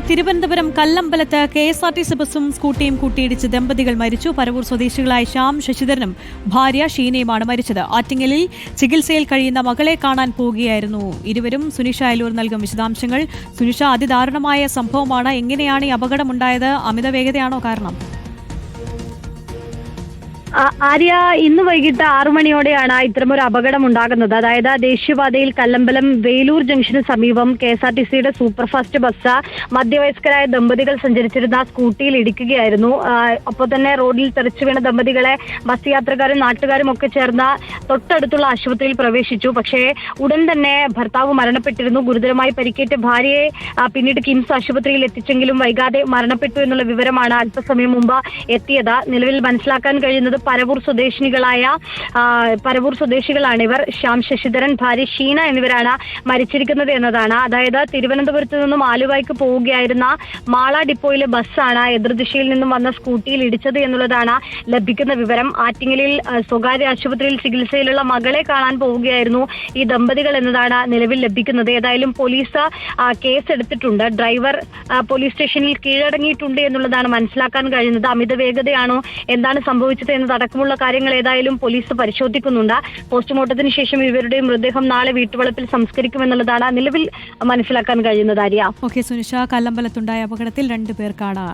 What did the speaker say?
Thiruvananthapuram കല്ലമ്പലത്ത് K S R T C ബസും സ്കൂട്ടിയും കൂട്ടിയിടിച്ച് ദമ്പതികൾ മരിച്ചു. പരവൂർ സ്വദേശികളായ ശ്യാം ശശിധരനും ഭാര്യ ഷീനയുമാണ് മരിച്ചത്. ആറ്റിങ്ങലിൽ ചികിത്സയിൽ കഴിയുന്ന മകളെ കാണാൻ പോവുകയായിരുന്നു ഇരുവരും സുനിഷ അയലൂർ നൽകും വിശദാംശങ്ങൾ. സുനിഷ അതിദാരുണമായ സംഭവമാണ്. എങ്ങനെയാണ് ഈ അപകടമുണ്ടായത്? അമിത വേഗതയാണോ കാരണം? ആര്യ ഇന്ന് വൈകിട്ട് ആറു മണിയോടെയാണ് ഇത്തരമൊരു അപകടം ഉണ്ടാകുന്നത് അതായത് ദേശീയപാതയിൽ കല്ലമ്പലം വേലൂർ ജംഗ്ഷന് സമീപം കെ എസ് ആർ ടി സിയുടെ സൂപ്പർഫാസ്റ്റ് ബസ് മധ്യവയസ്കരായ ദമ്പതികൾ സഞ്ചരിച്ചിരുന്ന സ്കൂട്ടിയിൽ ഇടിക്കുകയായിരുന്നു. അപ്പോൾ തന്നെ റോഡിൽ തെറിച്ചു വീണ ദമ്പതികളെ ബസ് യാത്രക്കാരും നാട്ടുകാരും ഒക്കെ ചേർന്ന് തൊട്ടടുത്തുള്ള ആശുപത്രിയിൽ പ്രവേശിച്ചു. പക്ഷേ ഉടൻ തന്നെ ഭർത്താവ് മരണപ്പെട്ടിരുന്നു. ഗുരുതരമായി പരിക്കേറ്റ ഭാര്യയെ പിന്നീട് കിംസ് ആശുപത്രിയിൽ എത്തിച്ചെങ്കിലും വൈകാതെ മരണപ്പെട്ടു എന്നുള്ള വിവരമാണ് അല്പസമയം മുമ്പ് എത്തിയത്. നിലവിൽ മനസ്സിലാക്കാൻ കഴിയുന്നത് പരവൂർ സ്വദേശിനികളായ പരവൂർ സ്വദേശികളാണ് ഇവർ. ശ്യാം ശശിധരൻ ഭാര്യ ഷീന എന്നിവരാണ് മരിച്ചിരിക്കുന്നത് എന്നതാണ്. അതായത് തിരുവനന്തപുരത്ത് നിന്നും ആലുവായ്ക്ക് പോവുകയായിരുന്ന മാള ഡിപ്പോയിലെ ബസ്സാണ് എതിർദിശയിൽ നിന്നും വന്ന സ്കൂട്ടിയിൽ ഇടിച്ചത് എന്നുള്ളതാണ് ലഭിക്കുന്ന വിവരം. ആറ്റിങ്ങലിൽ സ്വകാര്യ ആശുപത്രിയിൽ ചികിത്സയിലുള്ള മകളെ കാണാൻ പോവുകയായിരുന്നു ഈ ദമ്പതികൾ എന്നതാണ് നിലവിൽ ലഭിക്കുന്നത്. ഏതായാലും പോലീസ് കേസ് എടുത്തിട്ടുണ്ട് ഡ്രൈവർ പോലീസ് സ്റ്റേഷനിൽ കീഴടങ്ങിയിട്ടുണ്ട് എന്നുള്ളതാണ് മനസ്സിലാക്കാൻ കഴിയുന്നത്. അമിത വേഗതയാണോ എന്താണ് സംഭവിച്ചത് എന്നതടക്കമുള്ള കാര്യങ്ങൾ ഏതായാലും പോലീസ് പരിശോധിക്കുന്നുണ്ട്. പോസ്റ്റ്മോർട്ടത്തിന് ശേഷം ഇവരുടെ മൃതദേഹം നാളെ വീട്ടുവളപ്പിൽ സംസ്കരിക്കുമെന്നുള്ളതാണ് നിലവിൽ മനസ്സിലാക്കാൻ കഴിയുന്നത് ആര്യ. ഓക്കെ സുനിഷ കല്ലമ്പലത്തുണ്ടായ അപകടത്തിൽ രണ്ടു പേർക്കാണ്